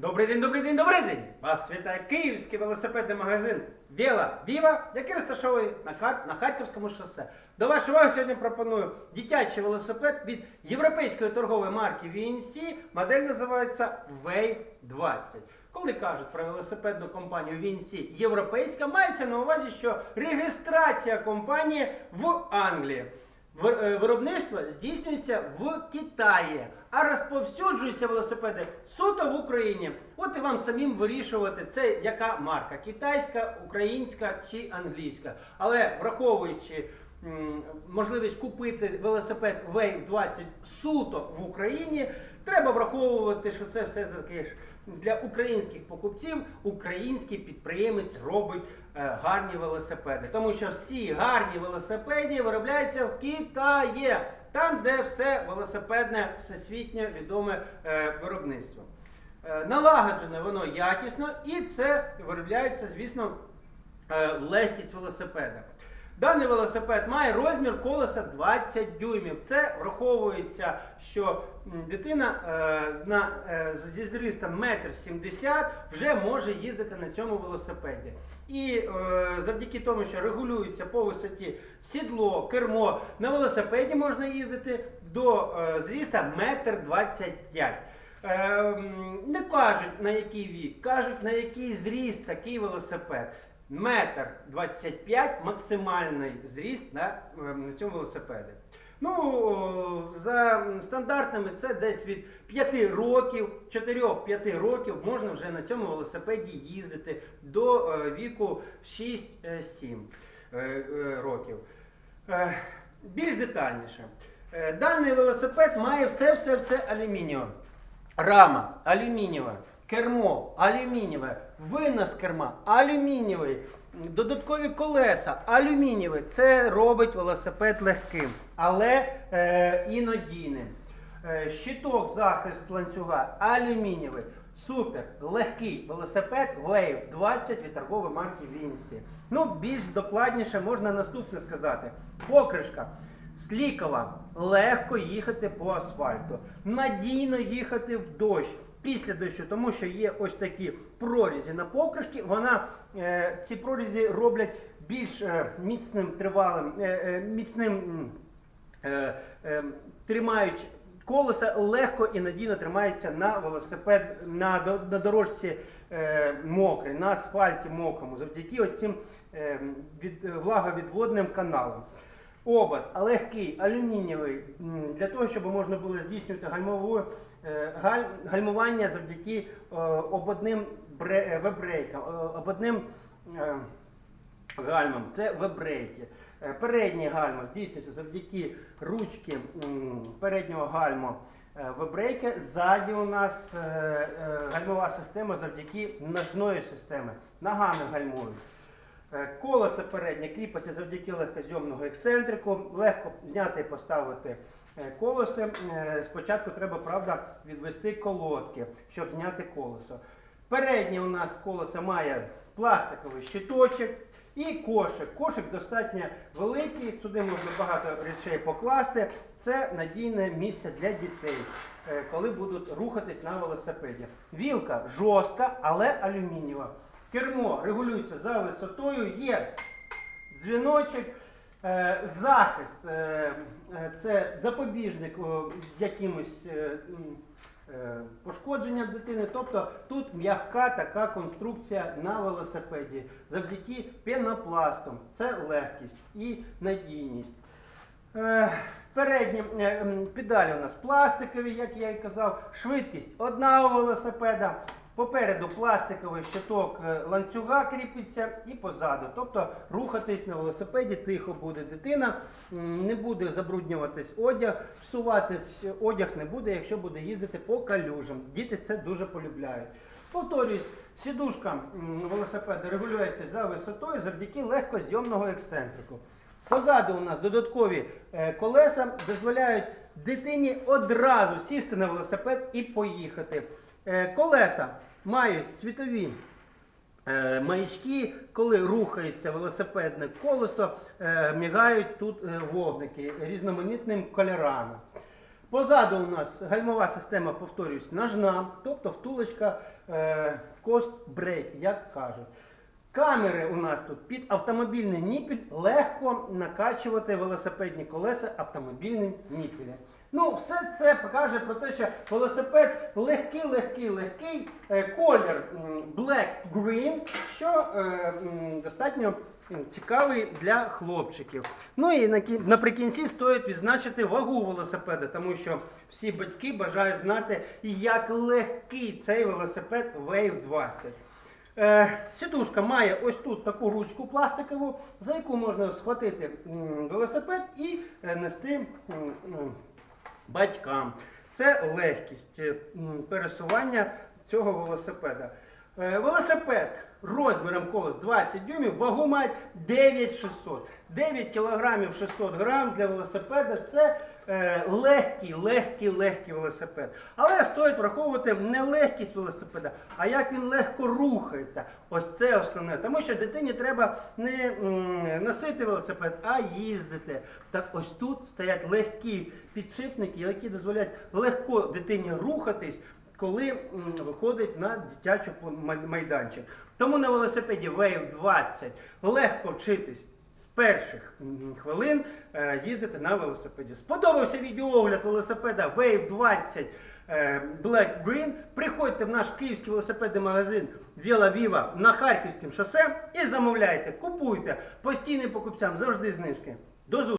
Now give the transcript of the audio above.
Добрий день, добрий день, добрий день! Вас вітає київський велосипедний магазин Віла Віва, який розташований на, Кар... на Харківському шосе. До вашої уваги сьогодні пропоную дитячий велосипед від європейської торгової марки VNC. Модель називається Wave 20. Коли кажуть про велосипедну компанію VNC європейська, мається на увазі, що реєстрація компанії в Англії. Е, Виробництво здійснюється в Китаї, а розповсюджуються велосипеди суто в Україні. От і вам самим вирішувати, це яка марка китайська, українська чи англійська. Але враховуючи можливість купити велосипед Wave 20 суто в Україні, треба враховувати, що це все таки для українських покупців український підприємець робить е, гарні велосипеди. Тому що всі гарні велосипеди виробляються в Китаї, там, де все велосипедне, всесвітньо відоме е, виробництво. Е, налагоджене воно якісно і це виробляється, звісно, легкість велосипеда. Даний велосипед має розмір колеса 20 дюймів. Це враховується, що дитина е, на, е, зі зрістом 1,70 м вже може їздити на цьому велосипеді. І е, завдяки тому, що регулюється по висоті сідло, кермо, на велосипеді можна їздити до е, зріста 1,25 м. Ем, не кажуть на який вік, кажуть на який зріст такий велосипед. Метр 25 максимальний зріст на, ем, на цьому велосипеді. Ну, за стандартами це десь від 5 років, 4-5 років можна вже на цьому велосипеді їздити до е, віку 6-7 е, е, років. Е, Більш детальніше. Е, Даний велосипед має все-все-все алюмінієве. Рама алюмінієва, кермо алюмінієве, винос керма алюмінієвий, додаткові колеса алюмінієві. Це робить велосипед легким, але е, і надійним. Е, щиток захист ланцюга алюмінієвий. Супер, легкий велосипед Wave 20 від торгової марки Vinci. Ну, більш докладніше можна наступне сказати. Покришка. Слікова, легко їхати по асфальту, надійно їхати в дощ після дощу, тому що є ось такі прорізі на покришки. Вона е, ці прорізі роблять більш е, міцним тривалим, е, міцним тримають колеса легко і надійно тримається на велосипед на, на дорожці е, мокрій, на асфальті мокрому, завдяки оцим е, від, влаговідводним каналам. Обод легкий, алюмінієвий, для того, щоб можна було здійснювати гальмову, е, галь, гальмування завдяки е, ободним е, вебрейкам, ободним гальмам. Це вебрейки. Переднє гальмо здійснюється завдяки ручки переднього гальма е, вебрейки. Ззаді у нас гальмова система завдяки ножної системи. Ногами гальмують. Е, Колесо переднє кріпиться завдяки легкозйомного ексцентрику. Легко зняти і поставити е, колесо. Е, Спочатку треба, правда, відвести колодки, щоб зняти колесо. Переднє у нас колесо має пластиковий щиточок і кошик. Кошик достатньо великий, сюди можна багато речей покласти. Це надійне місце для дітей, коли будуть рухатись на велосипеді. Вілка жорстка, але алюмінієва. Кермо регулюється за висотою, є дзвіночок, е, захист, е, е, це запобіжник якимось пошкодженням дитини. Тобто тут м'яка така конструкція на велосипеді завдяки пенопластам. Це легкість і надійність. Передні педалі у нас пластикові, як я і казав, швидкість одна у велосипеда. Попереду пластиковий щиток е, ланцюга кріпиться і позаду. Тобто рухатись на велосипеді тихо буде дитина, не буде забруднюватись одяг, псуватись одяг не буде, якщо буде їздити по калюжам. Діти це дуже полюбляють. Повторюсь, сідушка велосипеда регулюється за висотою завдяки легкозйомного ексцентрику. Позаду у нас додаткові е, колеса дозволяють дитині одразу сісти на велосипед і поїхати. Е, колеса мають світові е, маячки, коли рухається велосипедне колесо, е, мігають тут е, вогники різноманітними кольорами. Позаду у нас гальмова система, повторюсь, ножна, тобто втулочка е, cost brake, як кажуть. Камери у нас тут під автомобільний ніпіль легко накачувати велосипедні колеса автомобільним ніпілем. Ну, все це покаже про те, що велосипед легкий, легкий, легкий, е, колір black green, що е, достатньо цікавий для хлопчиків. Ну і наприкінці стоїть відзначити вагу велосипеда, тому що всі батьки бажають знати, як легкий цей велосипед Wave 20. Е, Сідушка має ось тут таку ручку пластикову, за яку можна схватити велосипед і нести м, батькам. Це легкість е, пересування цього велосипеда. Е, Велосипед розміром колес 20 дюймів, вагу має 9600. 9 кілограмів 600 грам для велосипеда це легкий, легкий, легкий велосипед. Але стоїть враховувати не легкість велосипеда, а як він легко рухається. Ось це основне. Тому що дитині треба не носити велосипед, а їздити. Так ось тут стоять легкі підшипники, які дозволяють легко дитині рухатись коли виходить на дитячий майданчик. Тому на велосипеді Wave 20 легко вчитись перших хвилин е, їздити на велосипеді. Сподобався відеоогляд велосипеда Wave 20 е, Black Green. Приходьте в наш київський велосипедний магазин Віла Віва на Харківському шосе і замовляйте, купуйте. Постійним покупцям завжди знижки. До зустрічі!